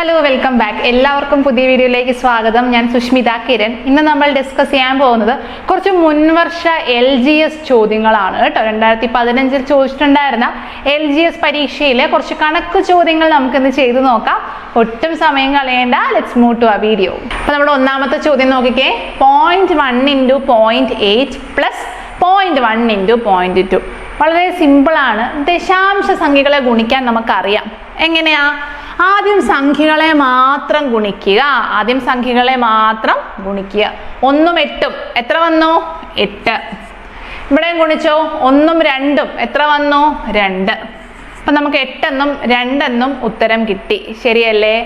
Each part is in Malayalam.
ഹലോ വെൽക്കം ബാക്ക് എല്ലാവർക്കും പുതിയ വീഡിയോയിലേക്ക് സ്വാഗതം. ഞാൻ സുഷ്മിത കിരൺ. ഇന്ന് നമ്മൾ ഡിസ്കസ് ചെയ്യാൻ പോകുന്നത് കുറച്ച് മുൻവർഷ എൽ ജി എസ് ചോദ്യങ്ങളാണ് കേട്ടോ. രണ്ടായിരത്തി പതിനഞ്ചിൽ ചോദിച്ചിട്ടുണ്ടായിരുന്ന എൽ ജി എസ് പരീക്ഷയിലെ കുറച്ച് കണക്ക് ചോദ്യങ്ങൾ നമുക്കിന്ന് ചെയ്തു നോക്കാം. ഒട്ടും സമയം കളയേണ്ട. ലെറ്റ്സ് മൂവ് ടു ആ വീഡിയോ അപ്പൊ നമ്മുടെ ഒന്നാമത്തെ ചോദ്യം നോക്കിക്കേ. Point one into point eight plus point one into point two വളരെ സിമ്പിളാണ് ദശാംശ സംഖ്യകളെ ഗുണിക്കാൻ നമുക്കറിയാം. എങ്ങനെയാ? ആദ്യം സംഖ്യകളെ മാത്രം ഗുണിക്കുക. ആദ്യം സംഖ്യകളെ മാത്രം ഗുണിക്കുക. ഒന്നും എട്ടും. എത്ര വന്നു? എട്ട്. ഇവിടെയും ഗുണിച്ചോ? ഒന്നും രണ്ടും. എത്ര വന്നു? രണ്ട്. അപ്പൊ നമുക്ക് എട്ടെന്നും രണ്ടെന്നും ഉത്തരം കിട്ടി. ശരിയല്ലേ?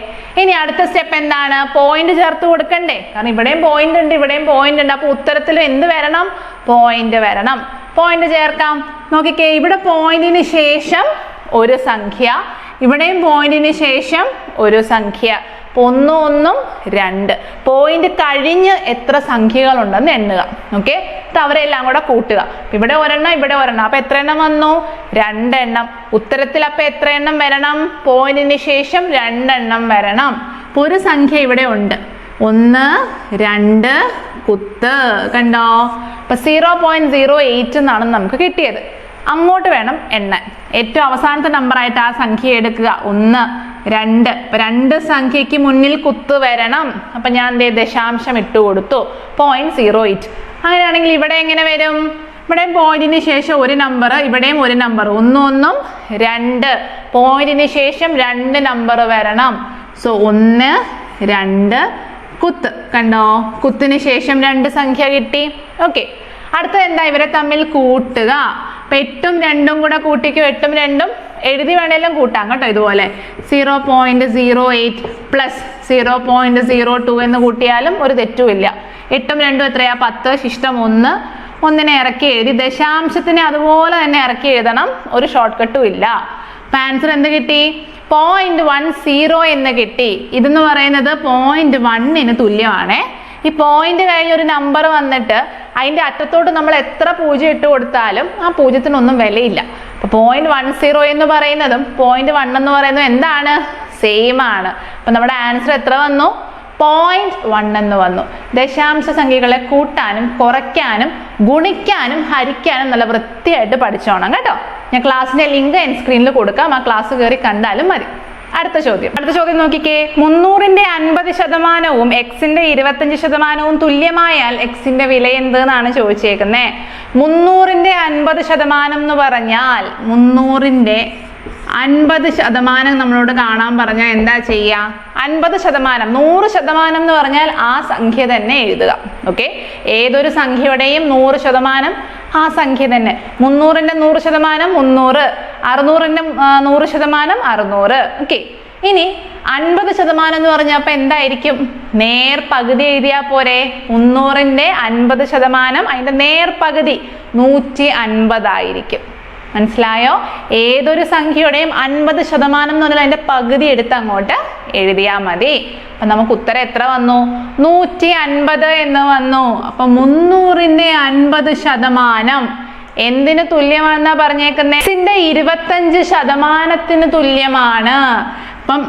ഇനി അടുത്ത സ്റ്റെപ്പ് എന്താണ്? പോയിന്റ് ചേർത്ത് കൊടുക്കണ്ടേ? കാരണം ഇവിടെയും പോയിന്റ് ഉണ്ട് ഇവിടെയും പോയിന്റ് ഉണ്ട്. അപ്പോൾ ഉത്തരത്തിൽ എന്ത് വരണം? പോയിന്റ് വരണം. പോയിന്റ് ചേർക്കാം. നോക്കിക്കേ ഇവിടെ പോയിന്റിന് ശേഷം ഒരു സംഖ്യ ഇവിടെയും പോയിന്റിന് ശേഷം ഒരു സംഖ്യ ഒന്നും ഒന്നും രണ്ട്. പോയിന്റ് കഴിഞ്ഞ് എത്ര സംഖ്യകൾ ഉണ്ടെന്ന് എണ്ണുക ഓക്കെ അവരെല്ലാം കൂടെ കൂട്ടുക. ഇവിടെ ഒരെണ്ണം ഇവിടെ ഒരെണ്ണം. അപ്പൊ എത്ര എണ്ണം വന്നു? രണ്ടെണ്ണം. ഉത്തരത്തിൽ അപ്പൊ എത്ര എണ്ണം വരണം? പോയിന്റിന് ശേഷം രണ്ടെണ്ണം വരണം. അപ്പൊ ഒരു സംഖ്യ ഇവിടെ ഉണ്ട്. ഒന്ന് രണ്ട് കുത്ത്. കണ്ടോ? അപ്പൊ സീറോ പോയിന്റ് സീറോ എയ്റ്റ് എന്നാണ് നമുക്ക് കിട്ടിയത്. അങ്ങോട്ട് വേണം എണ്ണാൻ. ഏറ്റവും അവസാനത്തെ നമ്പർ ആയിട്ട് ആ സംഖ്യ എടുക്കുക. ഒന്ന് രണ്ട്. രണ്ട് സംഖ്യക്ക് മുന്നിൽ കുത്ത് വരണം. അപ്പൊ ഞാൻ എന്തേ ദശാംശം ഇട്ട് കൊടുത്തു. പോയിന്റ് സീറോ എയ്റ്റ് അങ്ങനെയാണെങ്കിൽ ഇവിടെ എങ്ങനെ വരും? ഇവിടെ പോയിന്റിന് ശേഷം ഒരു നമ്പർ ഇവിടെയും ഒരു നമ്പർ ഒന്നും ഒന്നും രണ്ട്. പോയിന്റിന് ശേഷം രണ്ട് നമ്പർ വരണം. സോ ഒന്ന് രണ്ട് കുത്ത്. കണ്ടോ? കുത്തിന് ശേഷം രണ്ട് സംഖ്യ കിട്ടി. ഓക്കെ അടുത്തത് എന്താ? ഇവരെ തമ്മിൽ കൂട്ടുക. അപ്പൊ എട്ടും രണ്ടും കൂടെ കൂട്ടിക്കും. എട്ടും രണ്ടും എഴുതി വേണേലും കൂട്ടാം കേട്ടോ ഇതുപോലെ. Zero point zero eight plus zero point zero two എന്ന് കൂട്ടിയാലും ഒരു തെറ്റുമില്ല എട്ടും രണ്ടും എത്രയാ? പത്ത് ശിഷ്ടം ഒന്ന്. ഒന്നിനെ ഇറക്കി എഴുതി. ദശാംശത്തിനെ അതുപോലെ തന്നെ ഇറക്കി എഴുതണം. ഒരു ഷോർട്ട് കട്ടും ഇല്ല. ആൻസർ എന്ത് കിട്ടി? പോയിന്റ് വൺ സീറോ എന്ന് കിട്ടി. ഇതെന്ന് പറയുന്നത് പോയിന്റ് വണ്ണിന് തുല്യമാണ്. ഈ പോയിന്റ് കഴിഞ്ഞ് ഒരു നമ്പർ വന്നിട്ട് അതിന്റെ അറ്റത്തോട്ട് നമ്മൾ എത്ര പൂജ്യം ഇട്ട് കൊടുത്താലും ആ പൂജ്യത്തിനൊന്നും വിലയില്ല. അപ്പൊ പോയിന്റ് വൺ സീറോ എന്ന് പറയുന്നതും പോയിന്റ് വൺ എന്ന് പറയുന്നതും എന്താണ്? സെയിം ആണ്. അപ്പൊ നമ്മുടെ ആൻസർ എത്ര വന്നു? പോയിന്റ് വൺ എന്ന് വന്നു. ദശാംശ സംഖ്യകളെ കൂട്ടാനും കുറയ്ക്കാനും ഗുണിക്കാനും ഹരിക്കാനും നല്ല വൃത്തിയായിട്ട് പഠിച്ചോണം കേട്ടോ. ഞാൻ ക്ലാസ്സിന്റെ ലിങ്ക് എൻ സ്ക്രീനിൽ കൊടുക്കാം. ആ ക്ലാസ് കയറി കണ്ടാലും മതി. അടുത്ത ചോദ്യം. അടുത്ത ചോദ്യം നോക്കിക്കേ. മുന്നൂറിന്റെ അൻപത് ശതമാനവും എക്സിന്റെ ഇരുപത്തഞ്ച് ശതമാനവും തുല്യമായാൽ എക്സിന്റെ വില എന്ത് എന്നാണ് ചോദിച്ചേക്കുന്നത് മുന്നൂറിന്റെ അൻപത് ശതമാനം എന്ന് പറഞ്ഞാൽ മുന്നൂറിന്റെ അൻപത് ശതമാനം നമ്മളോട് കാണാൻ പറഞ്ഞാൽ എന്താ ചെയ്യുക അൻപത് ശതമാനം നൂറ് ശതമാനം എന്ന് പറഞ്ഞാൽ ആ സംഖ്യ തന്നെ എഴുതുക. ഓക്കെ? ഏതൊരു സംഖ്യയുടെയും നൂറ് ശതമാനം ആ സംഖ്യ തന്നെ. മുന്നൂറിന്റെ നൂറ് ശതമാനം മുന്നൂറ്. അറുന്നൂറിന്റെ ആ, നൂറ് ശതമാനം അറുന്നൂറ്. ഓക്കെ ഇനി അൻപത് ശതമാനം എന്ന് പറഞ്ഞാൽ അപ്പം എന്തായിരിക്കും? നേർ പകുതി എഴുതിയാൽ പോരെ. മുന്നൂറിന്റെ അൻപത് ശതമാനം അതിന്റെ നേർ പകുതി നൂറ്റി അൻപതായിരിക്കും മനസ്സിലായോ? ഏതൊരു സംഖ്യയുടെയും അൻപത് ശതമാനം എന്ന് പറഞ്ഞാൽ അതിന്റെ പകുതി എടുത്ത് അങ്ങോട്ട് എഴുതിയാൽ മതി. അപ്പൊ നമുക്ക് ഉത്തരം എത്ര വന്നു? നൂറ്റി അൻപത് എന്ന് വന്നു. അപ്പൊ മുന്നൂറിന്റെ അൻപത് ശതമാനം എന്തിന് തുല്യമാണെന്നാ പറഞ്ഞേക്കുന്നേ? എക്സിന്റെ ഇരുപത്തഞ്ച് ശതമാനത്തിന് തുല്യമാണ്. അപ്പം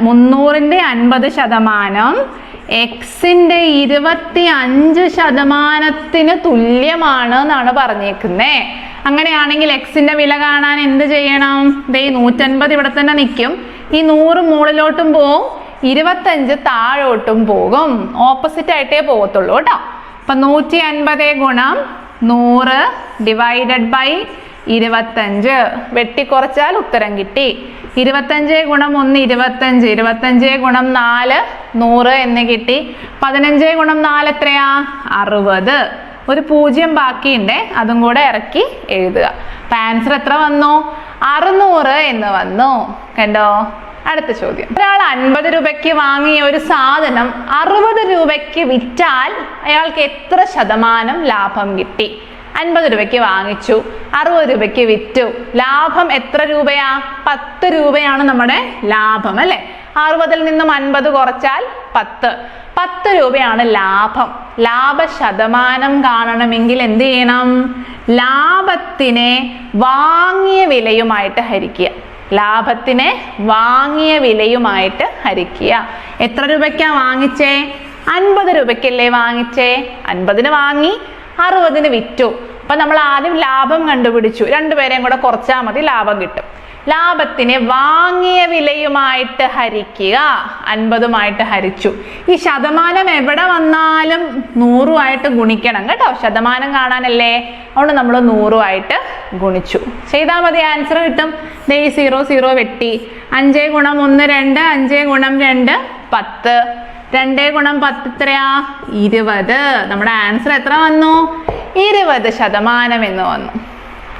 മുന്നൂറിന്റെ അൻപത് ശതമാനം. എക്സിന്റെ ഇരുപത്തി അഞ്ച് ശതമാനത്തിന് തുല്യമാണ് എന്നാണ് പറഞ്ഞേക്കുന്നേ. അങ്ങനെയാണെങ്കിൽ എക്സിന്റെ വില കാണാൻ എന്ത് ചെയ്യണം? ദേ നൂറ്റൻപത് ഇവിടെ തന്നെ നിൽക്കും. ഈ നൂറ് മുകളിലോട്ടും പോവും ഇരുപത്തഞ്ച് താഴോട്ടും പോകും. ഓപ്പോസിറ്റ് ആയിട്ടേ പോകത്തുള്ളൂ കേട്ടോ. അപ്പൊ നൂറ്റി അൻപത് ഗുണം നൂറ് ഡിവൈഡഡ് ബൈ ഇരുപത്തഞ്ച്. വെട്ടിക്കുറച്ചാൽ ഉത്തരം കിട്ടി. ഇരുപത്തഞ്ച് ഗുണം ഒന്ന് ഇരുപത്തഞ്ച്. ഇരുപത്തഞ്ച് ഗുണം നാല് നൂറ് എന്ന് കിട്ടി. പതിനഞ്ച് ഗുണം നാല് എത്രയാ? അറുപത്. ഒരു പൂജ്യം ബാക്കിയുണ്ട്. അതും കൂടെ ഇറക്കി എഴുതുക. അപ്പൊ ആൻസർ എത്ര വന്നു? അറുന്നൂറ് എന്ന് വന്നു. കണ്ടോ? അടുത്ത ചോദ്യം. ഒരാൾ അൻപത് രൂപയ്ക്ക് വാങ്ങിയ ഒരു സാധനം അറുപത് രൂപയ്ക്ക് വിറ്റാൽ അയാൾക്ക് എത്ര ശതമാനം ലാഭം കിട്ടി? അൻപത് രൂപയ്ക്ക് വാങ്ങിച്ചു അറുപത് രൂപയ്ക്ക് വിറ്റു. ലാഭം എത്ര രൂപയാ? പത്ത് രൂപയാണ് നമ്മുടെ ലാഭം അല്ലെ? അറുപതിൽ നിന്നും അൻപത് കുറച്ചാൽ പത്ത്. പത്ത് രൂപയാണ് ലാഭം. ലാഭ ശതമാനം കാണണമെങ്കിൽ എന്ത് ചെയ്യണം? ലാഭത്തിനെ വാങ്ങിയ വിലയുമായിട്ട് ഹരിക്കുക. ലാഭത്തിനെ വാങ്ങിയ വിലയുമായിട്ട് ഹരിക്കുക. എത്ര രൂപയ്ക്കാ വാങ്ങിച്ചേ? അൻപത് രൂപയ്ക്കല്ലേ വാങ്ങിച്ചേ? അൻപതിന് വാങ്ങി അറുപതിന് വിറ്റു. അപ്പൊ നമ്മൾ ആദ്യം ലാഭം കണ്ടുപിടിച്ചു. രണ്ടുപേരെയും കൂടെ കുറച്ചാൽ മതി ലാഭം കിട്ടും. ലാഭത്തിനെ വാങ്ങിയ വിലയുമായിട്ട് ഹരിക്കുക. അൻപതുമായിട്ട് ഹരിച്ചു. ഈ ശതമാനം എവിടെ വന്നാലും നൂറുമായിട്ട് ഗുണിക്കണം കേട്ടോ. ശതമാനം കാണാനല്ലേ? അതുകൊണ്ട് നമ്മൾ നൂറുമായിട്ട് ഗുണിച്ചു. ചെയ്താൽ മതി ആൻസർ കിട്ടും. ദേ സീറോ സീറോ വെട്ടി. അഞ്ച് ഗുണം ഒന്ന് രണ്ട്. അഞ്ച് ഗുണം രണ്ട് പത്ത്. രണ്ട് ഗുണം പത്ത് എത്രയാ? ഇരുപത്. നമ്മുടെ ആൻസർ എത്ര വന്നു? ഇരുപത് ശതമാനം എന്ന് വന്നു.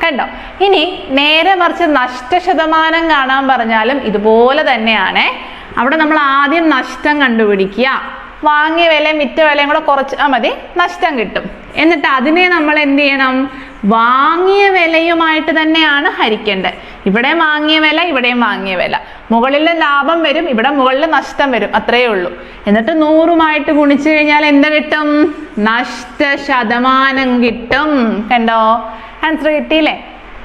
കണ്ടോ? ഇനി നേരെ മറിച്ച് നഷ്ടശതമാനം കാണാൻ പറഞ്ഞാലും ഇതുപോലെ തന്നെയാണ്. അവിടെ നമ്മൾ ആദ്യം നഷ്ടം കണ്ടുപിടിക്കുക. വാങ്ങിയ വിലയും വിറ്റ വിലയും കൂടെ കുറച്ചാൽ മതി നഷ്ടം കിട്ടും. എന്നിട്ട് അതിനെ നമ്മൾ എന്ത് ചെയ്യണം? വാങ്ങിയ വിലയുമായിട്ട് തന്നെയാണ് ഹരിക്കേണ്ടത്. ഇവിടെ വാങ്ങിയ വില ഇവിടെയും വാങ്ങിയ വില. മുകളിൽ ലാഭം വരും ഇവിടെ മുകളിൽ നഷ്ടം വരും. അത്രയേ ഉള്ളൂ. എന്നിട്ട് നൂറുമായിട്ട് ഗുണിച്ചു കഴിഞ്ഞാൽ എന്ത് കിട്ടും? നഷ്ട ശതമാനം കിട്ടും. കണ്ടോ? ആൻസർ കിട്ടിയില്ലേ?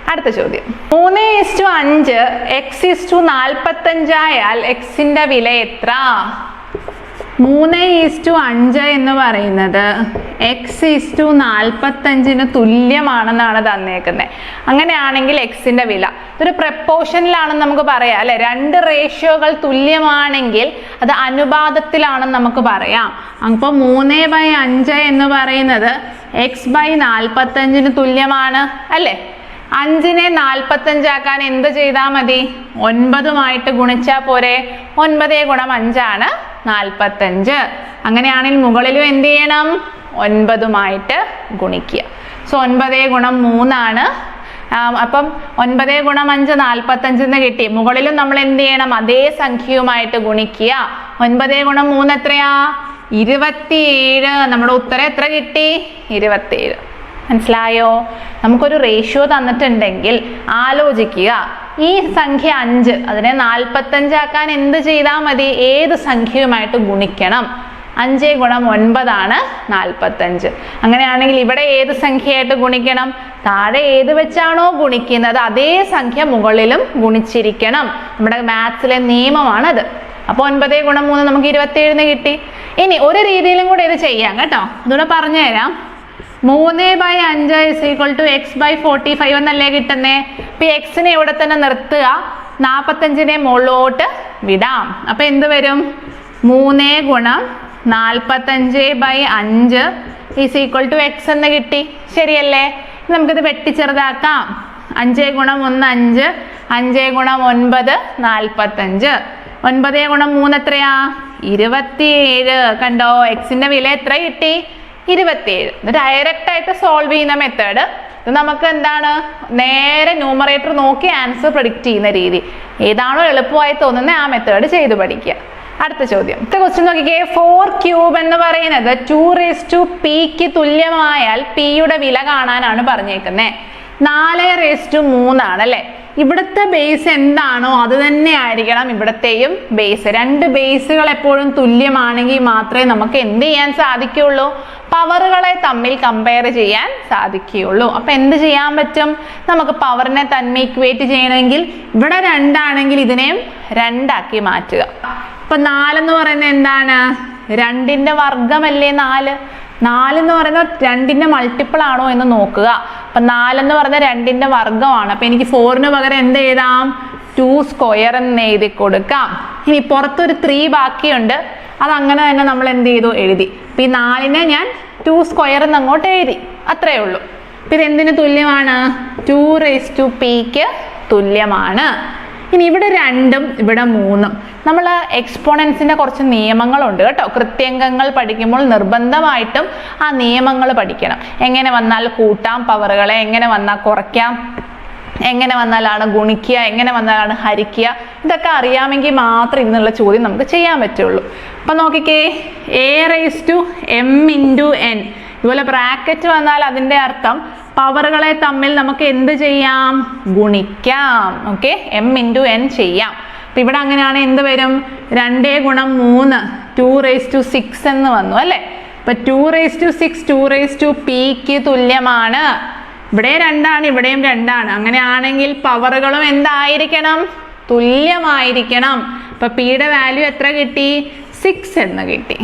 അടുത്ത ചോദ്യം. മൂന്ന് ഇസ്റ്റു അഞ്ച് എക്സ് ഇസ്റ്റു നാൽപ്പത്തഞ്ചായാൽ എക്സിന്റെ വില എത്ര? മൂന്ന് ഈസ്റ്റു അഞ്ച് എന്ന് പറയുന്നത് എക്സ് ഈസ്റ്റു നാൽപ്പത്തഞ്ചിന് തുല്യമാണെന്നാണ് തന്നേക്കുന്നത് അങ്ങനെയാണെങ്കിൽ എക്സിന്റെ വില. ഇതൊരു പ്രപ്പോഷനിലാണെന്ന് നമുക്ക് പറയാം അല്ലെ? രണ്ട് റേഷ്യോകൾ തുല്യമാണെങ്കിൽ അത് അനുപാതത്തിലാണെന്ന് നമുക്ക് പറയാം. അപ്പോൾ മൂന്ന് ബൈ അഞ്ച് എന്ന് പറയുന്നത് എക്സ് ബൈ നാൽപ്പത്തഞ്ചിന് തുല്യമാണ് അല്ലേ? അഞ്ചിനെ നാൽപ്പത്തഞ്ചാക്കാൻ എന്ത് ചെയ്താൽ മതി? ഒൻപതുമായിട്ട് ഗുണിച്ചാൽ പോരെ? ഒൻപതേ ഗുണം അഞ്ചാണ്. നാൽപ്പത്തഞ്ച് അങ്ങനെയാണെങ്കിൽ മുകളിലും എന്ത് ചെയ്യണം? ഒൻപതുമായിട്ട് ഗുണിക്കുക. സോ ഒൻപതേ ഗുണം മൂന്നാണ്. അപ്പം ഒൻപതേ ഗുണം അഞ്ച് നാൽപ്പത്തഞ്ചെന്ന് കിട്ടി. മുകളിലും നമ്മൾ എന്ത് ചെയ്യണം? അതേ സംഖ്യയുമായിട്ട് ഗുണിക്കുക. ഒൻപതേ ഗുണം മൂന്ന് എത്രയാ? ഇരുപത്തിയേഴ്. നമ്മുടെ ഉത്തരം എത്ര കിട്ടി? ഇരുപത്തിയേഴ്. മനസ്സിലായോ? നമുക്കൊരു റേഷ്യോ തന്നിട്ടുണ്ടെങ്കിൽ ആലോചിക്കുക. ഈ സംഖ്യ അഞ്ച്. അതിനെ നാൽപ്പത്തഞ്ചാക്കാൻ എന്ത് ചെയ്താൽ മതി? ഏത് സംഖ്യയുമായിട്ട് ഗുണിക്കണം? അഞ്ച് ഗുണം ഒൻപതാണ് നാൽപ്പത്തഞ്ച് അങ്ങനെയാണെങ്കിൽ ഇവിടെ ഏത് സംഖ്യയായിട്ട് ഗുണിക്കണം? താഴെ ഏത് വെച്ചാണോ ഗുണിക്കുന്നത് അതേ സംഖ്യ മുകളിലും ഗുണിച്ചിരിക്കണം. നമ്മുടെ മാത്സിലെ നിയമമാണത്. അപ്പോൾ ഒൻപത് ഗുണം മൂന്ന് നമുക്ക് ഇരുപത്തിയേഴിന് കിട്ടി. ഇനി ഒരു രീതിയിലും കൂടെ ഇത് ചെയ്യാം കേട്ടോ. അതുകൂടെ പറഞ്ഞുതരാം. മൂന്ന് ബൈ അഞ്ച് is equal to x by forty five എന്നല്ലേ കിട്ടുന്നേ? ഇപ്പൊ എക്സിനെ ഇവിടെ തന്നെ നിർത്തുക. നാൽപ്പത്തഞ്ചിനെ മുകളിലോട്ട് വിടാം. അപ്പൊ എന്ത് വരും? മൂന്ന് ഗുണം നാൽപ്പത്തഞ്ച് ബൈ അഞ്ച് ഈസ് ഈക്വൽ ടു എക്സ് എന്ന് കിട്ടി. ശരിയല്ലേ? നമുക്കിത് വെട്ടിച്ചെറുതാക്കാം. അഞ്ച് ഗുണം ഒന്ന് അഞ്ച് അഞ്ച് ഗുണം ഒൻപത് നാൽപ്പത്തഞ്ച് ഒൻപത് ഗുണം മൂന്ന് എത്രയാ? ഇരുപത്തിയേഴ്. കണ്ടോ? എക്സിന്റെ വില എത്ര കിട്ടി? ഇരുപത്തിയേഴ്. ഡയറക്റ്റ് ആയിട്ട് സോൾവ് ചെയ്യുന്ന മെത്തേഡ് ഇത് നമുക്ക് എന്താണ്? നേരെ ന്യൂമറേറ്റർ നോക്കി ആൻസർ പ്രഡിക്റ്റ് ചെയ്യുന്ന രീതി. ഏതാണോ എളുപ്പമായി തോന്നുന്നത് ആ മെത്തേഡ് ചെയ്ത് പഠിക്കുക. അടുത്ത ചോദ്യം. അടുത്ത ക്വസ്റ്റ്യൻ നോക്കിക്കേ. ഫോർ ക്യൂബ് എന്ന് പറയുന്നത് ടു റേസ് ടു പിക്ക് തുല്യമായാൽ പിയുടെ വില കാണാനാണ് പറഞ്ഞേക്കുന്നത് നാല് റേസ് ടു മൂന്നാണ് അല്ലേ? ഇവിടുത്തെ ബേസ് എന്താണോ അത് തന്നെ ആയിരിക്കണം ഇവിടത്തെയും ബേസ് രണ്ട് ബേസുകൾ എപ്പോഴും തുല്യമാണെങ്കിൽ മാത്രമേ നമുക്ക് എന്ത് ചെയ്യാൻ സാധിക്കുകയുള്ളൂ പവറുകളെ തമ്മിൽ കമ്പയർ ചെയ്യാൻ സാധിക്കുകയുള്ളൂ. അപ്പൊ എന്ത് ചെയ്യാൻ പറ്റും? നമുക്ക് പവറിനെ തന്നെ ഇക്വേറ്റ് ചെയ്യണമെങ്കിൽ ഇവിടെ രണ്ടാണെങ്കിൽ ഇതിനെയും രണ്ടാക്കി മാറ്റുക. അപ്പൊ നാലെന്ന് പറയുന്നത് എന്താണ്? രണ്ടിന്റെ വർഗമല്ലേ നാല്? നാല് എന്ന് പറയുന്നത് രണ്ടിന്റെ മൾട്ടിപ്പിൾ ആണോ എന്ന് നോക്കുക. അപ്പൊ നാലെന്ന് പറയുന്നത് രണ്ടിന്റെ വർഗമാണ് അപ്പൊ എനിക്ക് ഫോറിന് പകരം എന്ത് എഴുതാം? ടു സ്ക്വയർ എന്ന് എഴുതി കൊടുക്കാം. ഇനി പുറത്തൊരു ത്രീ ബാക്കിയുണ്ട്. അത് അങ്ങനെ തന്നെ നമ്മൾ എന്ത് ചെയ്തു? എഴുതി. ഈ നാലിനെ ഞാൻ ടു സ്ക്വയർ എന്ന് അങ്ങോട്ട് എഴുതി. അത്രേ ഉള്ളൂ. ഇത് എന്തിന് തുല്യമാണ്? ടു റേസ് ടു പിക്ക് തുല്യമാണ്. ഇനി ഇവിടെ രണ്ടും ഇവിടെ മൂന്നും. നമ്മൾ എക്സ്പോണൻസിന്റെ കുറച്ച് നിയമങ്ങളുണ്ട് കേട്ടോ. കൃത്യംഗങ്ങൾ പഠിക്കുമ്പോൾ നിർബന്ധമായിട്ടും ആ നിയമങ്ങൾ പഠിക്കണം. എങ്ങനെ വന്നാൽ കൂട്ടാം പവറുകളെ എങ്ങനെ വന്നാൽ കുറയ്ക്കാം? എങ്ങനെ വന്നാലാണ് ഗുണിക്കുക എങ്ങനെ വന്നാലാണ് ഹരിക്കുക ഇതൊക്കെ അറിയാമെങ്കിൽ മാത്രം ഇന്നുള്ള ചോദ്യം നമുക്ക് ചെയ്യാൻ പറ്റുള്ളൂ. അപ്പൊ നോക്കിക്കേ a raise to m into n ഇതുപോലെ ബ്രാക്കറ്റ് വന്നാൽ അതിന്റെ അർത്ഥം പവറുകളെ തമ്മിൽ നമുക്ക് എന്ത് ചെയ്യാം? ഗുണിക്കാം. ഓക്കെ എം ഇന്റു എൻ ചെയ്യാം. അപ്പൊ ഇവിടെ അങ്ങനെയാണ് എന്ത് വരും? രണ്ടേ ഗുണം മൂന്ന് ടു റേസ് ടു സിക്സ് എന്ന് വന്നു അല്ലേ? അപ്പൊ two raise to six two raise to പിക്ക് തുല്യമാണ്. ഇവിടെ രണ്ടാണ് ഇവിടെയും രണ്ടാണ്. അങ്ങനെയാണെങ്കിൽ പവറുകളും എന്തായിരിക്കണം? തുല്യമായിരിക്കണം. അപ്പൊ പിയുടെ വാല്യൂ എത്ര കിട്ടി? സിക്സ് എന്ന് കിട്ടി.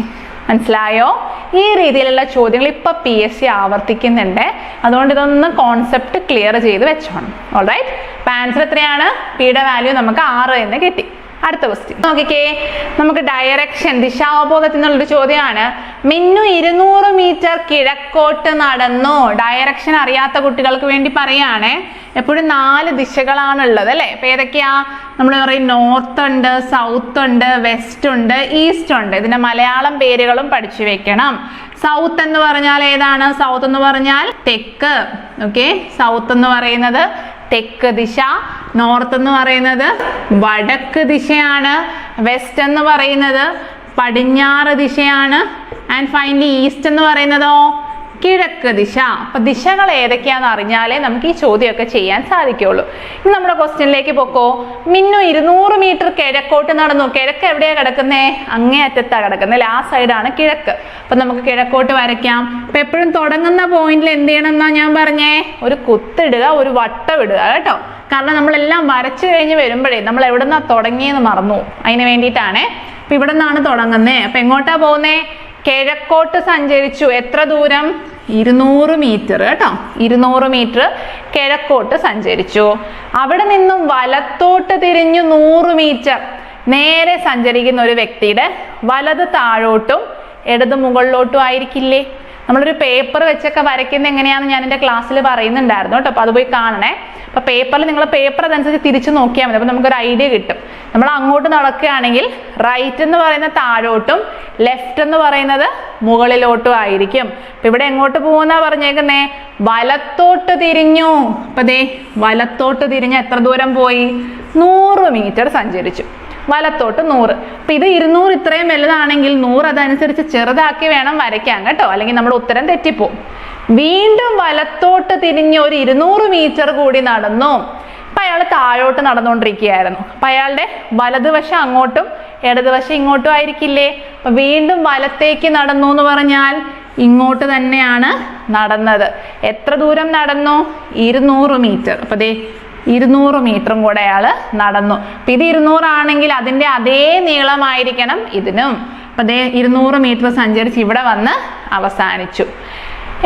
മനസ്സിലായോ? ഈ രീതിയിലുള്ള ചോദ്യങ്ങൾ ഇപ്പൊ പി എസ് സി ആവർത്തിക്കുന്നുണ്ട്. അതുകൊണ്ട് ഇതൊന്ന് കോൺസെപ്റ്റ് ക്ലിയർ ചെയ്ത് വെച്ചോണം. ഓൾറൈറ്റ് ആൻസർ എത്രയാണ്? പിയുടെ വാല്യൂ നമുക്ക് ആറ് എന്ന് കിട്ടി. അടുത്ത ക്വസ്റ്റ്യൻ നോക്കിക്കേ നമുക്ക് ഡയറക്ഷൻ ദിശാവബോധത്തിൽ നിന്നുള്ളൊരു ചോദ്യമാണ്. മിന്നു ഇരുന്നൂറ് മീറ്റർ കിഴക്കോട്ട് നടന്നു? ഡയറക്ഷൻ അറിയാത്ത കുട്ടികൾക്ക് വേണ്ടി പറയുകയാണേ എപ്പോഴും നാല് ദിശകളാണുള്ളത് അല്ലേ? അപ്പൊ ഏതൊക്കെയാ? നമ്മൾ പറയും നോർത്ത് ഉണ്ട് സൗത്ത് ഉണ്ട് വെസ്റ്റ് ഉണ്ട് ഈസ്റ്റ് ഉണ്ട്. ഇതിന്റെ മലയാളം പേരുകളും പഠിച്ചു വെക്കണം. സൗത്ത് എന്ന് പറഞ്ഞാൽ ഏതാണ്? സൗത്ത് എന്ന് പറഞ്ഞാൽ തെക്ക്. ഓക്കെ സൗത്ത് എന്ന് പറയുന്നത് തെക്ക് ദിശ. നോർത്ത് എന്ന് പറയുന്നത് വടക്ക് ദിശയാണ്. വെസ്റ്റ് എന്ന് പറയുന്നത് പടിഞ്ഞാറ് ദിശയാണ്. ആൻഡ് ഫൈനലി ഈസ്റ്റ് എന്ന് പറയുന്നതോ കിഴക്ക് ദിശ. അപ്പൊ ദിശകൾ ഏതൊക്കെയാണെന്ന് അറിഞ്ഞാലേ നമുക്ക് ഈ ചോദ്യമൊക്കെ ചെയ്യാൻ സാധിക്കുള്ളൂ. ഇനി നമ്മുടെ ക്വസ്റ്റ്യനിലേക്ക് പോക്കോ. മിന്നു ഇരുന്നൂറ് മീറ്റർ കിഴക്കോട്ട് നടന്നു. കിഴക്ക് എവിടെയാണ് കിടക്കുന്നേ? അങ്ങേ അറ്റത്താണ് കിടക്കുന്നത് ആ സൈഡാണ് കിഴക്ക്. അപ്പൊ നമുക്ക് കിഴക്കോട്ട് വരയ്ക്കാം. അപ്പൊ എപ്പോഴും തുടങ്ങുന്ന പോയിന്റിൽ എന്ത് ചെയ്യണം എന്നാ ഞാൻ പറഞ്ഞേ? ഒരു കുത്തിടുക ഒരു വട്ടം ഇടുക കേട്ടോ. കാരണം നമ്മളെല്ലാം വരച്ചു കഴിഞ്ഞ് വരുമ്പോഴേ നമ്മൾ എവിടുന്നാ തുടങ്ങിയെന്ന് മറന്നു. അതിന് വേണ്ടിയിട്ടാണേ. അപ്പൊ ഇവിടെ നിന്നാണ് തുടങ്ങുന്നത് അപ്പൊ എങ്ങോട്ടാ പോകുന്നേ? കിഴക്കോട്ട് സഞ്ചരിച്ചു. എത്ര ദൂരം? ഇരുന്നൂറ് മീറ്റർ കേട്ടോ. ഇരുന്നൂറ് മീറ്റർ കിഴക്കോട്ട് സഞ്ചരിച്ചു. അവിടെ നിന്നും വലത്തോട്ട് തിരിഞ്ഞു നൂറ് മീറ്റർ നേരെ സഞ്ചരിക്കുന്ന ഒരു വ്യക്തിയുടെ വലത് താഴോട്ടും ഇടത് മുകളിലോട്ടും ആയിരിക്കില്ലേ? നമ്മളൊരു പേപ്പർ വെച്ചൊക്കെ വരയ്ക്കുന്ന എങ്ങനെയാണെന്ന് ഞാൻ എന്റെ ക്ലാസ്സിൽ പറയുന്നുണ്ടായിരുന്നു കേട്ടോ. അപ്പോൾ അത് പോയി കാണണേ. അപ്പോൾ പേപ്പറിൽ നിങ്ങൾ പേപ്പർ അതനുസരിച്ച് തിരിച്ചു നോക്കിയാൽ മതി. അപ്പോൾ നമുക്കൊരു ഐഡിയ കിട്ടും. നമ്മൾ അങ്ങോട്ട് നടക്കുകയാണെങ്കിൽ റൈറ്റ് എന്ന് പറയുന്ന താഴോട്ടും ലെഫ്റ്റ് എന്ന് പറയുന്നത് മുകളിലോട്ടും ആയിരിക്കും. അപ്പം ഇവിടെ എങ്ങോട്ട് പോകുന്ന പറഞ്ഞേക്കുന്നേ? വലത്തോട്ട് തിരിഞ്ഞു. അപ്പം ദേ വലത്തോട്ട് തിരിഞ്ഞ് എത്ര ദൂരം പോയി? നൂറ് മീറ്റർ സഞ്ചരിച്ചു. വലത്തോട്ട് നൂറ്. അപ്പൊ ഇത് ഇരുന്നൂറ് ഇത്രയും വലുതാണെങ്കിൽ നൂറ് അതനുസരിച്ച് ചെറുതാക്കി വേണം വരയ്ക്കാൻ കേട്ടോ. അല്ലെങ്കിൽ നമ്മൾ ഉത്തരം തെറ്റിപ്പോവും. വീണ്ടും വലത്തോട്ട് തിരിഞ്ഞ് ഒരു ഇരുന്നൂറ് മീറ്റർ കൂടി നടന്നു. അപ്പൊ അയാൾ താഴോട്ട് നടന്നുകൊണ്ടിരിക്കുകയായിരുന്നു. അപ്പൊ അയാളുടെ വലതുവശം അങ്ങോട്ടും ഇടതുവശം ഇങ്ങോട്ടും ആയിരിക്കില്ലേ? അപ്പൊ വീണ്ടും വലത്തേക്ക് നടന്നു എന്ന് പറഞ്ഞാൽ ഇങ്ങോട്ട് തന്നെയാണ് നടന്നത്. എത്ര ദൂരം നടന്നു? ഇരുന്നൂറ് മീറ്റർ. അപ്പൊ ദേ ഇരുന്നൂറ് മീറ്ററും കൂടെ അയാൾ നടന്നു. അപ്പം ഇത് ഇരുന്നൂറാണെങ്കിൽ അതിന്റെ അതേ നീളമായിരിക്കണം ഇതിനും. അപ്പം അതേ ഇരുന്നൂറ് മീറ്റർ സഞ്ചരിച്ച് ഇവിടെ വന്ന് അവസാനിച്ചു.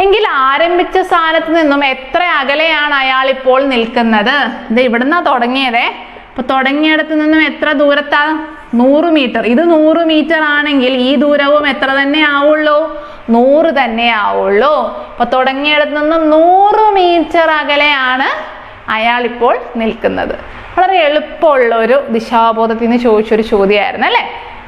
എങ്കിൽ ആരംഭിച്ച സ്ഥാനത്ത് നിന്നും എത്ര അകലെയാണ് അയാൾ ഇപ്പോൾ നിൽക്കുന്നത്? ഇത് ഇവിടുന്നാ തുടങ്ങിയതേ. അപ്പൊ തുടങ്ങിയിടത്ത് നിന്നും എത്ര ദൂരത്താ? നൂറ് മീറ്റർ. ഇത് നൂറ് മീറ്റർ ആണെങ്കിൽ ഈ ദൂരവും എത്ര തന്നെ ആവുള്ളൂ? നൂറ് തന്നെ ആവുള്ളൂ. അപ്പൊ തുടങ്ങിയിടത്ത് നിന്നും നൂറ് മീറ്റർ അകലെയാണ് അയാൾ ഇപ്പോൾ നിൽക്കുന്നത്. വളരെ എളുപ്പമുള്ള ഒരു ദിശാബോധത്തിൽ നിന്ന് ചോദിച്ചൊരു ചോദ്യമായിരുന്നു അല്ലേ?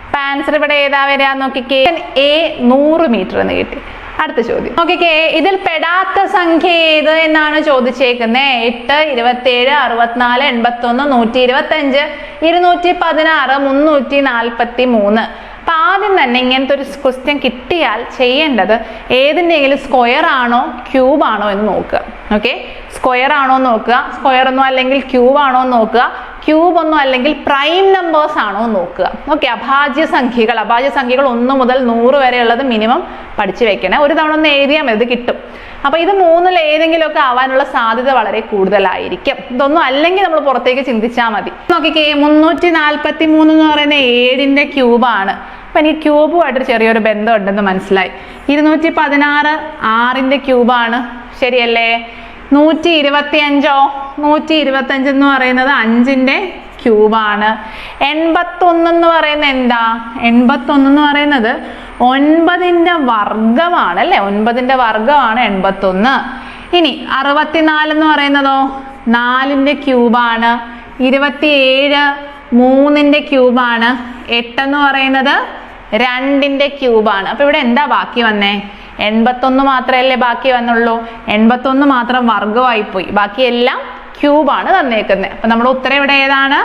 അപ്പൊ ആൻസർ ഇവിടെ ഏതാ വരിക നോക്കിക്കേ. എ നൂറ് മീറ്റർ എന്ന് കിട്ടി. അടുത്ത ചോദ്യം. നോക്കിക്കേ ഇതിൽ പെടാത്ത സംഖ്യ ഏത് എന്നാണ് ചോദിച്ചേക്കുന്നത് എട്ട് ഇരുപത്തേഴ് അറുപത്തിനാല് എൺപത്തി ഒന്ന് നൂറ്റി ഇരുപത്തി അഞ്ച് ഇരുന്നൂറ്റി പതിനാറ് മുന്നൂറ്റി നാൽപ്പത്തി മൂന്ന് അപ്പൊ ആദ്യം തന്നെ ഇങ്ങനത്തെ ഒരു ക്വസ്റ്റ്യൻ കിട്ടിയാൽ ചെയ്യേണ്ടത് ഏതിന്റെങ്കിലും സ്ക്വയർ ആണോ ക്യൂബ് ആണോ എന്ന് നോക്കുക. ഓക്കെ സ്ക്വയർ ആണോ നോക്കുക. സ്ക്വയർ ഒന്നും അല്ലെങ്കിൽ ക്യൂബ് ആണോ നോക്കുക. ക്യൂബ് ഒന്നും അല്ലെങ്കിൽ പ്രൈം നമ്പേഴ്സ് ആണോ നോക്കുക. ഓക്കെ അഭാജ്യ സംഖ്യകൾ. അഭാജ്യ സംഖ്യകൾ ഒന്ന് മുതൽ നൂറ് വരെ ഉള്ളത് മിനിമം പഠിച്ചു വെക്കണേ. ഒരു തവണ ഒന്ന് എഴുതിയാൽ മതി കിട്ടും. അപ്പൊ ഇത് മൂന്നിൽ ഏതെങ്കിലുമൊക്കെ ആവാനുള്ള സാധ്യത വളരെ കൂടുതലായിരിക്കും. ഇതൊന്നും അല്ലെങ്കിൽ നമ്മൾ പുറത്തേക്ക് ചിന്തിച്ചാൽ മതി. നോക്കിക്കേ മുന്നൂറ്റി നാൽപ്പത്തി മൂന്ന് എന്ന് പറയുന്ന ഏഴിന്റെ ക്യൂബാണ് അപ്പൊ എനിക്ക് ക്യൂബുമായിട്ടൊരു ചെറിയൊരു ബന്ധം ഉണ്ടെന്ന് മനസ്സിലായി. ഇരുന്നൂറ്റി പതിനാറ് ആറിന്റെ ക്യൂബാണ് ശരിയല്ലേ? നൂറ്റി ഇരുപത്തി അഞ്ചോ നൂറ്റി ഇരുപത്തി അഞ്ച് എന്ന് പറയുന്നത് അഞ്ചിന്റെ ക്യൂബാണ്. എൺപത്തൊന്ന് എന്ന് പറയുന്നത് എന്താ? എൺപത്തൊന്ന് എന്ന് പറയുന്നത് ഒൻപതിന്റെ വർഗമാണ് അല്ലെ? ഒൻപതിന്റെ വർഗമാണ് എൺപത്തൊന്ന്. ഇനി അറുപത്തിനാല് എന്ന് പറയുന്നതോ? നാലിന്റെ ക്യൂബാണ്. ഇരുപത്തിയേഴ് മൂന്നിന്റെ ക്യൂബാണ്. എട്ടെന്ന് പറയുന്നത് രണ്ടിന്റെ ക്യൂബാണ്. അപ്പൊ ഇവിടെ എന്താ ബാക്കി വന്നേ? എൺപത്തൊന്ന് മാത്രമല്ലേ ബാക്കി വന്നുള്ളൂ? എൺപത്തൊന്ന് മാത്രം വർഗമായി പോയി ബാക്കി എല്ലാം ക്യൂബാണ് തന്നേക്കുന്നത് അപ്പൊ നമ്മുടെ ഉത്തരം ഇവിടെ ഏതാണ്?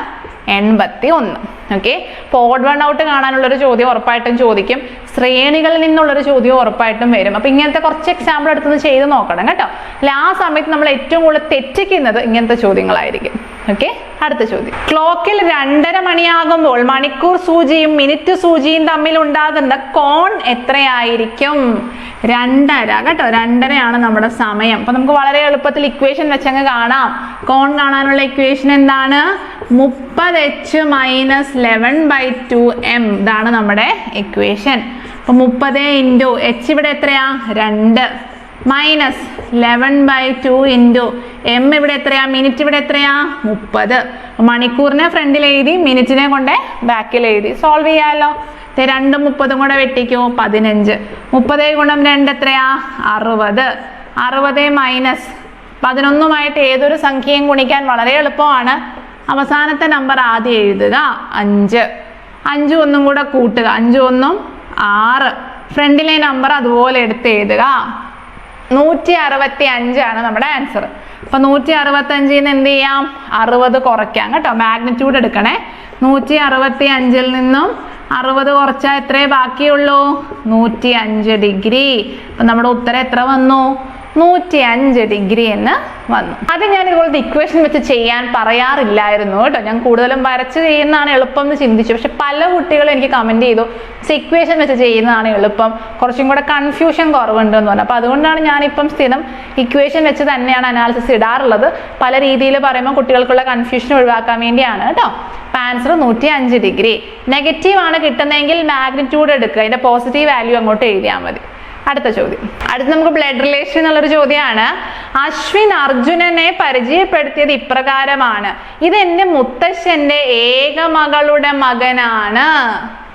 എൺപത്തി ഒന്ന് ഓക്കെ ഓഡ് വൺ ഔട്ട് കാണാനുള്ളൊരു ചോദ്യം ഉറപ്പായിട്ടും ചോദിക്കും. ശ്രേണികളിൽ നിന്നുള്ളൊരു ചോദ്യം ഉറപ്പായിട്ടും വരും. അപ്പൊ ഇങ്ങനത്തെ കുറച്ച് എക്സാമ്പിൾ എടുത്തത് ചെയ്ത് നോക്കണം കേട്ടോ. അല്ല ആ സമയത്ത് നമ്മൾ ഏറ്റവും കൂടുതൽ തെറ്റിക്കുന്നത് ഇങ്ങനത്തെ ചോദ്യങ്ങളായിരിക്കും. ഓക്കെ അടുത്ത ചോദ്യം. ക്ലോക്കിൽ രണ്ടര മണിയാകുമ്പോൾ മണിക്കൂർ സൂചിയും മിനിറ്റ് സൂചിയും തമ്മിൽ ഉണ്ടാകുന്ന കോൺ എത്രയായിരിക്കും? രണ്ടര. കേട്ടോ രണ്ടരയാണ് നമ്മുടെ സമയം. അപ്പൊ നമുക്ക് വളരെ എളുപ്പത്തിൽ ഇക്വേഷൻ വെച്ചങ്ങ് കാണാം. കോൺ കാണാനുള്ള ഇക്വേഷൻ എന്താണ്? മുപ്പത് h minus eleven by two m ഇതാണ് നമ്മുടെ ഇക്വേഷൻ അപ്പൊ മുപ്പത് ഇന്റു എച്ച് ഇവിടെ എത്രയാ? രണ്ട്. Minus eleven by two into m ഇവിടെ എത്രയാ? മിനിറ്റ് ഇവിടെ എത്രയാ? മുപ്പത്. മണിക്കൂറിനെ ഫ്രണ്ടിൽ എഴുതി മിനിറ്റിനെ കൊണ്ട് ബാക്കിൽ എഴുതി. സോൾവ് ചെയ്യാമല്ലോ രണ്ടും മുപ്പതും കൂടെ വെട്ടിക്കോ. പതിനഞ്ച്. മുപ്പത് ഗുണം രണ്ട് എത്രയാ? അറുപത്. അറുപത് മൈനസ് പതിനൊന്നുമായിട്ട് ഏതൊരു സംഖ്യയും ഗുണിക്കാൻ വളരെ എളുപ്പമാണ്. അവസാനത്തെ നമ്പർ ആദ്യം എഴുതുക. അഞ്ച്. അഞ്ചും ഒന്നും കൂടെ കൂട്ടുക. അഞ്ചും ഒന്നും ആറ്. ഫ്രണ്ടിലെ നമ്പർ അതുപോലെ എടുത്ത് എഴുതുക. നൂറ്റി അറുപത്തി അഞ്ചാണ് നമ്മുടെ ആൻസർ അപ്പൊ നൂറ്റി അറുപത്തി അഞ്ചിൽ നിന്ന് എന്ത് ചെയ്യാം? അറുപത് കുറയ്ക്കാം കേട്ടോ. മാഗ്നിറ്റ്യൂഡ് എടുക്കണേ. നൂറ്റി അറുപത്തി അഞ്ചിൽ നിന്നും അറുപത് കുറച്ചാൽ എത്രയേ ബാക്കിയുള്ളൂ? നൂറ്റി അഞ്ച് ഡിഗ്രി. അപ്പൊ നമ്മുടെ ഉത്തരം എത്ര വന്നു? നൂറ്റി അഞ്ച് ഡിഗ്രി എന്ന് വന്നു. അത് ഞാൻ ഇതുപോലത്തെ ഇക്വേഷൻ വെച്ച് ചെയ്യാൻ പറയാറില്ലായിരുന്നു കേട്ടോ. ഞാൻ കൂടുതലും വരച്ച് ചെയ്യുന്നതാണ് എളുപ്പം എന്ന് ചിന്തിച്ചു. പക്ഷെ പല കുട്ടികളും എനിക്ക് കമന്റ് ചെയ്തു ഇക്വേഷൻ വെച്ച് ചെയ്യുന്നതാണ് എളുപ്പം. കുറച്ചും കൂടെ കൺഫ്യൂഷൻ കുറവുണ്ട് എന്ന് പറഞ്ഞു. അപ്പോൾ അതുകൊണ്ടാണ് ഞാനിപ്പം സ്ഥിരം ഇക്വേഷൻ വെച്ച് തന്നെയാണ് അനാലിസിസ് ഇടാറുള്ളത്. പല രീതിയിൽ പറയുമ്പോൾ കുട്ടികൾക്കുള്ള കൺഫ്യൂഷൻ ഒഴിവാക്കാൻ വേണ്ടിയാണ് കേട്ടോ. ആൻസർ നൂറ്റി അഞ്ച് ഡിഗ്രി. നെഗറ്റീവ് ആണ് കിട്ടുന്നതെങ്കിൽ മാഗ്നിറ്റ്യൂഡ് എടുക്കുക. അതിന്റെ പോസിറ്റീവ് വാല്യൂ അങ്ങോട്ട് എഴുതിയാൽ മതി. അടുത്ത ചോദ്യം. അടുത്ത നമുക്ക് ബ്ലഡ് റിലേഷൻ എന്നുള്ളൊരു ചോദ്യമാണ്. അശ്വിൻ അർജുനനെ പരിചയപ്പെടുത്തിയത് ഇപ്രകാരമാണ്. ഇത് എന്റെ മുത്തശ്ശന്റെ ഏക മകളുടെ മകനാണ്.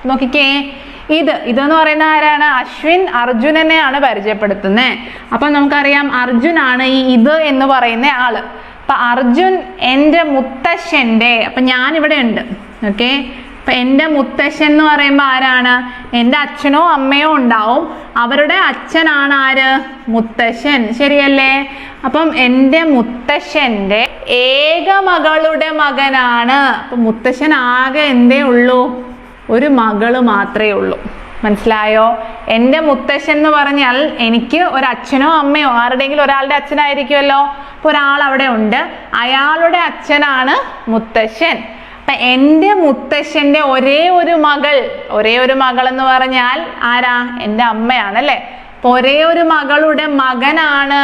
നോക്കിക്കേ. ഇത് ഇതെന്ന് പറയുന്ന ആരാണ്? അശ്വിൻ അർജുനനെയാണ് പരിചയപ്പെടുത്തുന്നത് അപ്പൊ നമുക്കറിയാം അർജുനാണ് ഈ ഇത് എന്ന് പറയുന്ന ആൾ. അപ്പൊ അർജുൻ എന്റെ മുത്തശ്ശന്റെ അപ്പൊ ഞാനിവിടെ ഉണ്ട്. ഓക്കെ. അപ്പൊ എന്റെ മുത്തശ്ശൻ എന്ന് പറയുമ്പോൾ ആരാണ്? എന്റെ അച്ഛനോ അമ്മയോ ഉണ്ടാവും. അവരുടെ അച്ഛനാണ് ആര്? മുത്തശ്ശൻ. ശരിയല്ലേ? അപ്പം എന്റെ മുത്തശ്ശന്റെ ഏക മകളുടെ മകനാണ്. അപ്പൊ മുത്തശ്ശൻ ആകെ എന്തേ ഉള്ളൂ? ഒരു മകൾ മാത്രമേ ഉള്ളൂ. മനസ്സിലായോ? എന്റെ മുത്തശ്ശൻ എന്ന് പറഞ്ഞാൽ എനിക്ക് ഒരു അച്ഛനോ അമ്മയോ ആരുടെയെങ്കിലും ഒരാളുടെ അച്ഛനായിരിക്കുമല്ലോ. അപ്പോൾ ഒരാൾ അവിടെ ഉണ്ട്. അയാളുടെ അച്ഛനാണ് മുത്തശ്ശൻ. അപ്പൊ എന്റെ മുത്തശ്ശന്റെ ഒരേ ഒരു മകൾ ഒരേ ഒരു മകൾ എന്ന് പറഞ്ഞാൽ ആരാ? എന്റെ അമ്മയാണ് അല്ലേ? അപ്പൊ ഒരേ ഒരു മകളുടെ മകനാണ്.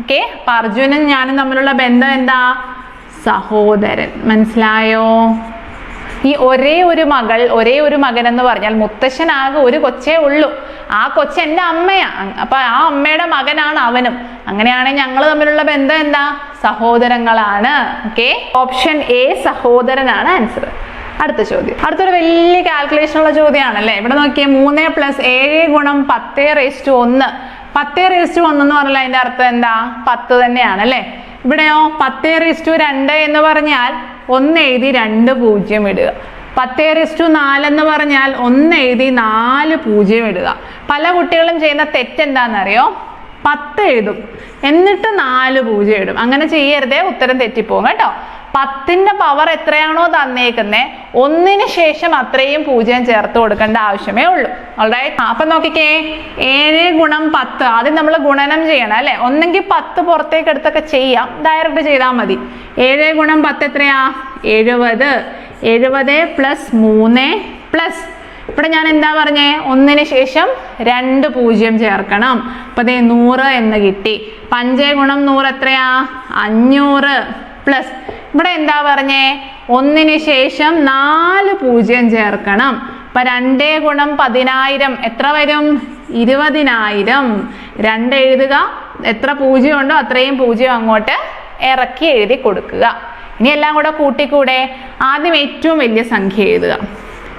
ഓക്കെ അപ്പൊ അർജുനും ഞാനും തമ്മിലുള്ള ബന്ധം എന്താ? സഹോദരൻ. മനസ്സിലായോ? ഈ ഒരേ ഒരു മകൾ ഒരേ ഒരു മകൻ എന്ന് പറഞ്ഞാൽ മുത്തശ്ശനാകെ ഒരു കൊച്ചേ ഉള്ളൂ. ആ കൊച്ചെ എന്റെ അമ്മയാ. അപ്പൊ ആ അമ്മയുടെ മകനാണ് അവനും. അങ്ങനെയാണെങ്കിൽ ഞങ്ങൾ തമ്മിലുള്ള ബന്ധം എന്താ? സഹോദരങ്ങളാണ്. ഓക്കെ ഓപ്ഷൻ എ സഹോദരനാണ് ആൻസർ അടുത്ത ചോദ്യം. അടുത്തൊരു വലിയ കാൽക്കുലേഷൻ ഉള്ള ചോദ്യമാണല്ലേ? ഇവിടെ നോക്കിയാൽ മൂന്ന് പ്ലസ് ഏഴ് ഗുണം പത്ത് റേസ് ടു ഒന്ന്. പത്ത് റേസ് ടു ഒന്ന് എന്ന് പറഞ്ഞാൽ അതിന്റെ അർത്ഥം എന്താ? പത്ത് തന്നെയാണ് അല്ലേ ഇവിടെയോ? പത്ത് റേസ് ടു രണ്ട് എന്ന് പറഞ്ഞാൽ ഒന്ന് എഴുതി രണ്ട് പൂജ്യം ഇടുക. പത്ത് റേസ് ടു നാലെന്ന് പറഞ്ഞാൽ ഒന്ന് എഴുതി നാല് പൂജ്യം ഇടുക. പല കുട്ടികളും ചെയ്യുന്ന തെറ്റ് തെറ്റെന്താണെന്നറിയോ പത്ത് എഴുതും എന്നിട്ട് നാല് പൂജ ഇടും. അങ്ങനെ ചെയ്യരുതേ ഉത്തരം തെറ്റിപ്പോകും കേട്ടോ. പത്തിന്റെ പവർ എത്രയാണോ തന്നേക്കുന്നത് ഒന്നിന് ശേഷം അത്രയും പൂജ്യം ചേർത്ത് കൊടുക്കേണ്ട ആവശ്യമേ ഉള്ളൂ. ഓൾറൈറ്റ് അപ്പൊ നോക്കിക്കേ. ഏഴ് ഗുണം പത്ത്. ആദ്യം നമ്മൾ ഗുണനം ചെയ്യണം അല്ലെ? ഒന്നെങ്കിൽ പത്ത് പുറത്തേക്ക് എടുത്തൊക്കെ ചെയ്യാം. ഡയറക്റ്റ് ചെയ്താൽ മതി. ഏഴ് ഗുണം പത്ത് എത്രയാ? എഴുപത്. എഴുപത് പ്ലസ് മൂന്ന് പ്ലസ് ഇവിടെ ഞാൻ എന്താ പറഞ്ഞേ? ഒന്നിന് ശേഷം രണ്ട് പൂജ്യം ചേർക്കണം. അപ്പൊ ദേ നൂറ് എന്ന് കിട്ടി. പഞ്ചേ ഗുണം നൂറ് എത്രയാ? അഞ്ഞൂറ് പ്ലസ് ഇവിടെ എന്താ പറഞ്ഞേ? ഒന്നിന് ശേഷം നാല് പൂജ്യം ചേർക്കണം. അപ്പൊ രണ്ടേ ഗുണം പതിനായിരം എത്ര വരും? ഇരുപതിനായിരം. രണ്ട് എഴുതുക. എത്ര പൂജ്യം ഉണ്ടോ അത്രയും പൂജ്യം അങ്ങോട്ട് ഇറക്കി എഴുതി കൊടുക്കുക. ഇനി എല്ലാം കൂടെ കൂട്ടിക്കൂടെ? ആദ്യം ഏറ്റവും വലിയ സംഖ്യ എഴുതുക.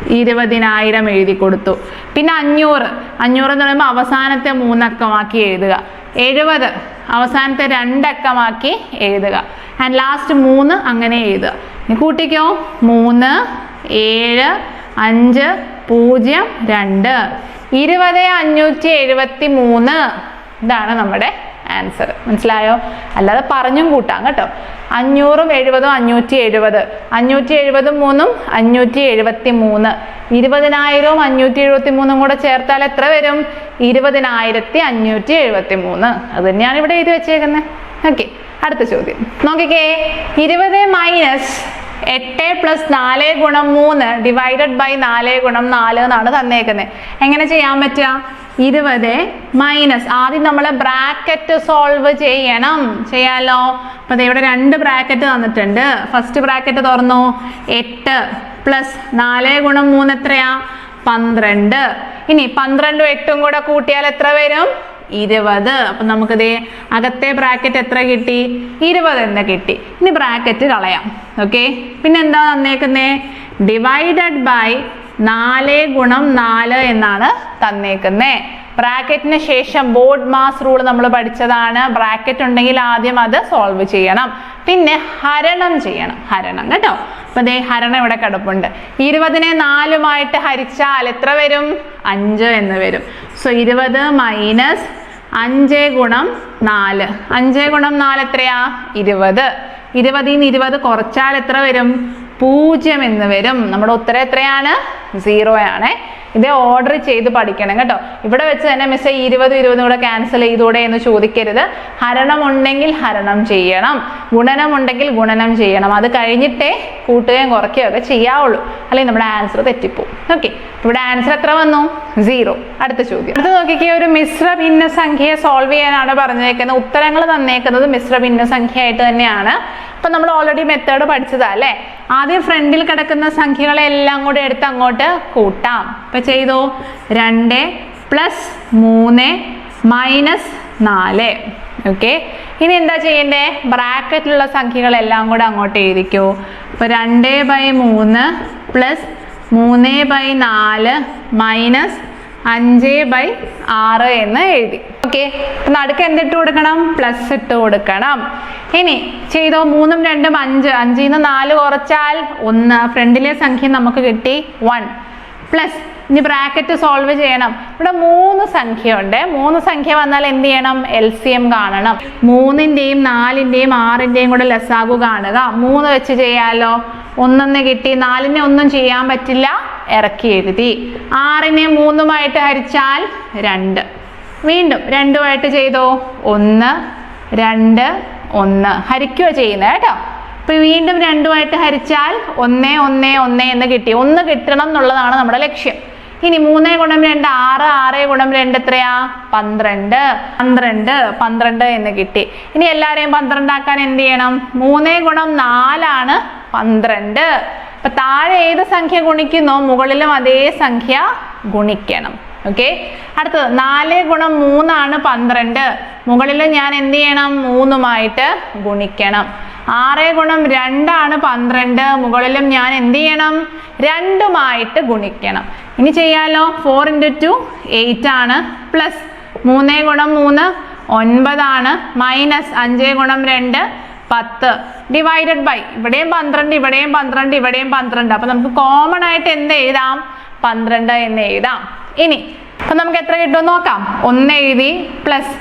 ഇരുപതിനായിരം എഴുതി കൊടുത്തു. പിന്നെ അഞ്ഞൂറ്. അഞ്ഞൂറ് എന്ന് പറയുമ്പോൾ അവസാനത്തെ മൂന്നക്കമാക്കി എഴുതുക. എഴുപത്. അവസാനത്തെ രണ്ടക്കമാക്കി എഴുതുക. ആൻഡ് ലാസ്റ്റ് മൂന്ന് അങ്ങനെ എഴുതുക. ഇനി കൂട്ടിക്കോ. മൂന്ന് ഏഴ് അഞ്ച് പൂജ്യം രണ്ട്. ഇരുപത് അഞ്ഞൂറ്റി എഴുപത്തി മൂന്ന് ഇതാണ് നമ്മുടെ ആൻസർ മനസ്സിലായോ? അല്ലാതെ പറഞ്ഞും കൂട്ടാം കേട്ടോ. അഞ്ഞൂറും എഴുപതും അഞ്ഞൂറ്റി എഴുപത് അഞ്ഞൂറ്റി എഴുപതും മൂന്നും അഞ്ഞൂറ്റി എഴുപത്തി മൂന്ന് ഇരുപതിനായിരവും അഞ്ഞൂറ്റി എഴുപത്തി മൂന്നും കൂടെ ചേർത്താൽ എത്ര വരും? ഇരുപതിനായിരത്തി അഞ്ഞൂറ്റി എഴുപത്തി മൂന്ന് അത് തന്നെയാണ് ഇവിടെ എഴുതി വെച്ചേക്കുന്നത് ഓക്കെ അടുത്ത ചോദ്യം. നോക്കിക്കേ. ഇരുപത് മൈനസ് എട്ട് പ്ലസ് നാല് ഗുണം മൂന്ന് ഡിവൈഡഡ് ബൈ നാല് ഗുണം നാല് എന്നാണ് തന്നേക്കുന്നത് എങ്ങനെ ചെയ്യാൻ പറ്റുക? ഇരുപത് മൈനസ് ആദ്യം നമ്മൾ ബ്രാക്കറ്റ് സോൾവ് ചെയ്യണം. ചെയ്യാലോ? അപ്പൊ ഇവിടെ രണ്ട് ബ്രാക്കറ്റ് തന്നിട്ടുണ്ട്. ഫസ്റ്റ് ബ്രാക്കറ്റ് തുറന്നു. എട്ട് പ്ലസ് നാല് ഗുണം മൂന്ന് എത്രയാ? പന്ത്രണ്ട്. ഇനി പന്ത്രണ്ടും എട്ടും കൂടെ കൂട്ടിയാൽ എത്ര വരും? ഇരുപത്. അപ്പൊ നമുക്ക് ദേ അകത്തെ ബ്രാക്കറ്റ് എത്ര കിട്ടി? ഇരുപത് എന്ന് കിട്ടി. ഇനി ബ്രാക്കറ്റ് കളയാം. ഓക്കെ പിന്നെ എന്താ തന്നേക്കുന്നേ? ഡിവൈഡഡ് ബൈ നാല് ഗുണം നാല് എന്നാണ് തന്നേക്കുന്നേ. ബ്രാക്കറ്റിന് ശേഷം ബോർഡ് മാസ് റൂൾ നമ്മൾ പഠിച്ചതാണ്. ബ്രാക്കറ്റ് ഉണ്ടെങ്കിൽ ആദ്യം അത് സോൾവ് ചെയ്യണം. പിന്നെ ഹരണം ചെയ്യണം. ഹരണം കേട്ടോ. അപ്പൊ ദേ ഹരണം ഇവിടെ കിടപ്പുണ്ട്. ഇരുപതിനെ നാലുമായിട്ട് ഹരിച്ചാൽ എത്ര വരും? അഞ്ച് എന്ന് വരും. സോ ഇരുപത് മൈനസ് അഞ്ച് ഗുണം നാല്. അഞ്ച് ഗുണം നാല് എത്രയാ? ഇരുപത്. ഇരുപതിൽ നിന്ന് ഇരുപത് കുറച്ചാൽ എത്ര വരും? പൂജ്യം എന്ന് വരും. നമ്മുടെ ഉത്തരം എത്രയാണ്? സീറോ ആണ്. ഇത് ഓർഡർ ചെയ്ത് പഠിക്കണം കേട്ടോ. ഇവിടെ വെച്ച് തന്നെ മിസ് ഇരുപത് ഇരുപതും കൂടെ ക്യാൻസൽ ചെയ്തൂടെ എന്ന് ചോദിക്കരുത്. ഹരണം ഉണ്ടെങ്കിൽ ഹരണം ചെയ്യണം. ഗുണനം ഉണ്ടെങ്കിൽ ഗുണനം ചെയ്യണം. അത് കഴിഞ്ഞിട്ടേ കൂട്ടുകയും കുറയ്ക്കുകയും ഒക്കെ ചെയ്യാവുള്ളൂ. അല്ലെങ്കിൽ നമ്മുടെ ആൻസർ തെറ്റിപ്പോവും. ഓക്കെ ഇവിടെ ആൻസർ എത്ര വന്നു? സീറോ അടുത്ത ചോദ്യം. അടുത്ത നോക്കിക്കേ ഒരു മിശ്ര ഭിന്ന സംഖ്യയെ സോൾവ് ചെയ്യാനാണ് പറഞ്ഞേക്കുന്നത്. ഉത്തരങ്ങൾ തന്നേക്കുന്നത് മിശ്ര ഭിന്ന സംഖ്യ ആയിട്ട് തന്നെയാണ്. അപ്പൊ നമ്മൾ ഓൾറെഡി മെത്തേഡ് പഠിച്ചതാ അല്ലേ? ആദ്യം ഫ്രണ്ടിൽ കിടക്കുന്ന സംഖ്യകളെല്ലാം കൂടെ എടുത്ത് അങ്ങോട്ട് കൂട്ടാം. ഇപ്പൊ ചെയ്തോ? രണ്ട് പ്ലസ് മൂന്ന് മൈനസ് നാല്. ഓക്കെ ഇനി എന്താ ചെയ്യണ്ടേ? ബ്രാക്കറ്റിലുള്ള സംഖ്യകളെല്ലാം കൂടെ അങ്ങോട്ട് എഴുതിക്കോ. അപ്പൊ രണ്ട് ബൈ മൂന്ന് പ്ലസ് മൂന്ന് ബൈ നാല് മൈനസ് അഞ്ച് ബൈ ആറ് എന്ന് എഴുതി. ഓക്കെ നടുക്ക് എന്തിട്ട് കൊടുക്കണം? പ്ലസ് ഇട്ട് കൊടുക്കണം. ഇനി ചെയ്തോ? മൂന്നും രണ്ടും അഞ്ച്. അഞ്ചിൽ നിന്ന് നാല് കുറച്ചാൽ ഒന്ന്. ഫ്രണ്ടിലെ സംഖ്യ നമുക്ക് കിട്ടി വൺ പ്ലസ് ഇനി ബ്രാക്കറ്റ് സോൾവ് ചെയ്യണം. ഇവിടെ മൂന്ന് സംഖ്യ ഉണ്ട് മൂന്ന് സംഖ്യ വന്നാൽ എന്ത് ചെയ്യണം? എൽ സി എം കാണണം. മൂന്നിന്റെയും നാലിന്റെയും ആറിന്റെയും കൂടെ ലസാഗു കാണുക. മൂന്ന് വെച്ച് ചെയ്യാലോ? ഒന്നൊന്ന് കിട്ടി നാലിനെ ഒന്നും ചെയ്യാൻ പറ്റില്ല ഇറക്കി എഴുതി. ആറിനെ മൂന്നുമായിട്ട് ഹരിച്ചാൽ രണ്ട്. വീണ്ടും രണ്ടുമായിട്ട് ചെയ്തോ? ഒന്ന് രണ്ട് ഒന്ന്. ഹരിക്കുക ചെയ്യുന്നത് കേട്ടോ. ഇപ്പൊ വീണ്ടും രണ്ടുമായിട്ട് ഹരിച്ചാൽ ഒന്ന് ഒന്ന് ഒന്ന് എന്ന് കിട്ടി. ഒന്ന് കിട്ടണം എന്നുള്ളതാണ് നമ്മുടെ ലക്ഷ്യം. ഇനി മൂന്നേ ഗുണം രണ്ട് ആറ് ആറ് ഗുണം രണ്ട് എത്രയാ? പന്ത്രണ്ട്. പന്ത്രണ്ട് പന്ത്രണ്ട് എന്ന് കിട്ടി. ഇനി എല്ലാരെയും പന്ത്രണ്ടാക്കാൻ എന്ത് ചെയ്യണം? മൂന്നേ ഗുണം നാലാണ് പന്ത്രണ്ട്. അപ്പൊ താഴെ ഏത് സംഖ്യ ഗുണിക്കുന്നോ മുകളിലും അതേ സംഖ്യ ഗുണിക്കണം. ഓക്കെ? അടുത്തത് നാല് ഗുണം മൂന്നാണ് പന്ത്രണ്ട്. മുകളിൽ ഞാൻ എന്ത് ചെയ്യണം? മൂന്നുമായിട്ട് ഗുണിക്കണം. ആറ് ഗുണം രണ്ടാണ് പന്ത്രണ്ട്. മുകളിലും ഞാൻ എന്ത് ചെയ്യണം? രണ്ടുമായിട്ട് ഗുണിക്കണം. ഇനി ചെയ്യാലോ? ഫോർ ഇന്റു ടു എയ്റ്റ് ആണ്. പ്ലസ് മൂന്ന് ഗുണം മൂന്ന് ഒൻപതാണ് മൈനസ് അഞ്ച് ഗുണം രണ്ട് പത്ത്. ഡിവൈഡഡ് ബൈ ഇവിടെയും പന്ത്രണ്ട് ഇവിടെയും പന്ത്രണ്ട് ഇവിടെയും പന്ത്രണ്ട്. അപ്പം നമുക്ക് കോമൺ ആയിട്ട് എന്ത് എഴുതാം? പന്ത്രണ്ട് എന്ന് എഴുതാം. ഇനി അപ്പം നമുക്ക് എത്ര കിട്ടുമെന്ന് നോക്കാം. ഒന്ന് എഴുതി പ്ലസ്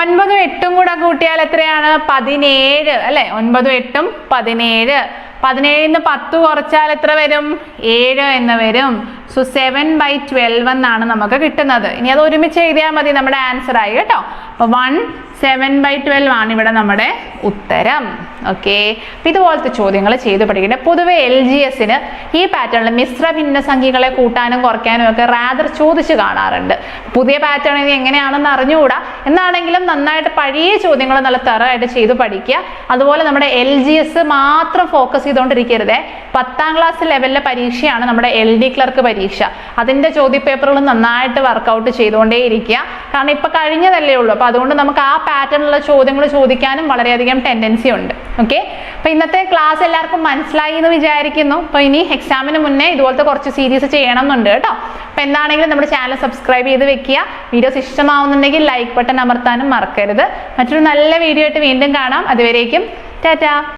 ഒൻപതും എട്ടും കൂടെ കൂട്ടിയാൽ എത്രയാണ്? പതിനേഴ് അല്ലെ? ഒൻപതും എട്ടും പതിനേഴ്. പതിനേഴിന്ന് പത്ത് കുറച്ചാൽ എത്ര വരും? ഏഴ് എന്ന് വരും. സോ സെവൻ ബൈ ട്വൽവ് എന്നാണ് നമുക്ക് കിട്ടുന്നത്. ഇനി അത് ഒരുമിച്ച് എഴുതിയാൽ മതി നമ്മുടെ ആൻസർ ആയി. കേട്ടോ? അപ്പൊ വൺ സെവൻ ബൈ ട്വൽവ് ആണ് ഇവിടെ നമ്മുടെ ഉത്തരം. ഓക്കെ അപ്പം ഇതുപോലത്തെ ചോദ്യങ്ങൾ ചെയ്ത് പഠിക്കട്ടെ പൊതുവെ എൽ ജി എസിന് ഈ പാറ്റേണിൽ മിശ്ര ഭിന്ന സംഖ്യകളെ കൂട്ടാനും കുറയ്ക്കാനും ഒക്കെ റാദർ ചോദിച്ച് കാണാറുണ്ട്. പുതിയ പാറ്റേൺ ഇത് എങ്ങനെയാണെന്ന് അറിഞ്ഞുകൂടാ? എന്നാണെങ്കിലും നന്നായിട്ട് പഴയ ചോദ്യങ്ങൾ നല്ല തറവായിട്ട് ചെയ്ത് പഠിക്കുക. അതുപോലെ നമ്മുടെ എൽ ജി എസ് മാത്രം ഫോക്കസ് ചെയ്തുകൊണ്ടിരിക്കരുതേ. പത്താം ക്ലാസ് ലെവലിലെ പരീക്ഷയാണ് നമ്മുടെ എൽ ഡി ക്ലർക്ക് പരീക്ഷ. അതിന്റെ ചോദ്യപേപ്പറുകൾ നന്നായിട്ട് വർക്കൗട്ട് ചെയ്തുകൊണ്ടേയിരിക്കുക. കാരണം ഇപ്പൊ കഴിഞ്ഞതല്ലേ ഉള്ളൂ. അപ്പൊ അതുകൊണ്ട് നമുക്ക് ആ പാറ്റേണിലുള്ള ചോദ്യങ്ങൾ ചോദിക്കാനും വളരെയധികം ടെൻഡൻസി ഉണ്ട്. ഓക്കെ അപ്പൊ ഇന്നത്തെ ക്ലാസ് എല്ലാവർക്കും മനസ്സിലായി എന്ന് വിചാരിക്കുന്നു. അപ്പൊ ഇനി എക്സാമിന് മുന്നേ ഇതുപോലത്തെ കുറച്ച് സീരീസ് ചെയ്യണം എന്നുണ്ട് കേട്ടോ. അപ്പൊ എന്താണെങ്കിലും നമ്മുടെ ചാനൽ സബ്സ്ക്രൈബ് ചെയ്ത് വെക്കുക. വീഡിയോസ് ഇഷ്ടമാവുന്നുണ്ടെങ്കിൽ ലൈക്ക് ബട്ടൺ അമർത്താനും മറക്കരുത്. മറ്റൊരു നല്ല വീഡിയോ ആയിട്ട് വീണ്ടും കാണാം. അതുവരേക്കും ടാറ്റാ!